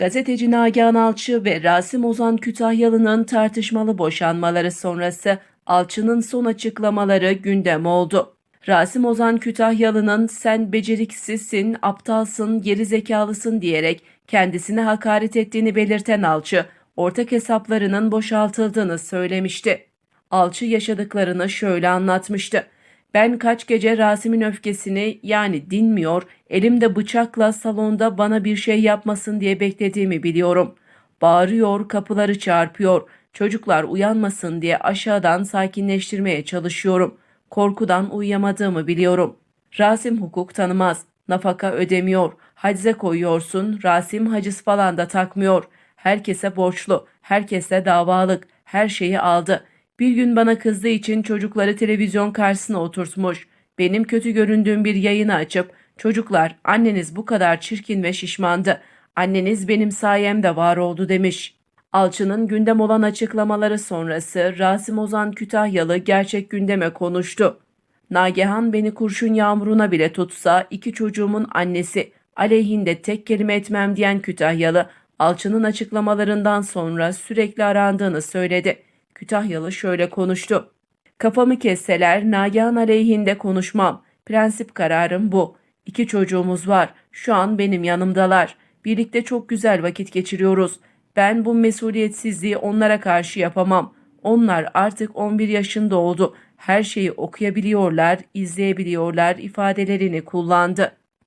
Gazeteci Nagihan Alçı ve Rasim Ozan Kütahyalı'nın tartışmalı boşanmaları sonrası Alçı'nın son açıklamaları gündem oldu. Rasim Ozan Kütahyalı'nın sen beceriksizsin, aptalsın, geri zekalısın diyerek kendisine hakaret ettiğini belirten Alçı, ortak hesaplarının boşaltıldığını söylemişti. Alçı yaşadıklarını şöyle anlatmıştı. Ben kaç gece Rasim'in öfkesini yani dinmiyor, elimde bıçakla salonda bana bir şey yapmasın diye beklediğimi biliyorum. Bağırıyor, kapıları çarpıyor. Çocuklar uyanmasın diye aşağıdan sakinleştirmeye çalışıyorum. Korkudan uyuyamadığımı biliyorum. Rasim hukuk tanımaz. Nafaka ödemiyor. Hacize koyuyorsun. Rasim haciz falan da takmıyor. Herkese borçlu. Herkese davalık. Her şeyi aldı. Bir gün bana kızdığı için çocukları televizyon karşısına oturtmuş. Benim kötü göründüğüm bir yayını açıp çocuklar anneniz bu kadar çirkin ve şişmandı. Anneniz benim sayemde var oldu demiş. Alçı'nın gündem olan açıklamaları sonrası Rasim Ozan Kütahyalı gerçek gündeme konuştu. Nagihan beni kurşun yağmuruna bile tutsa iki çocuğumun annesi aleyhinde tek kelime etmem diyen Kütahyalı Alçı'nın açıklamalarından sonra sürekli arandığını söyledi. Kütahyalı şöyle konuştu. Kafamı kesseler Nagihan aleyhinde konuşmam. Prensip kararım bu. İki çocuğumuz var. Şu an benim yanımdalar. Birlikte çok güzel vakit geçiriyoruz. Ben bu mesuliyetsizliği onlara karşı yapamam. Onlar artık 11 yaşında oldu. Her şeyi okuyabiliyorlar, izleyebiliyorlar ifadelerini kullandı.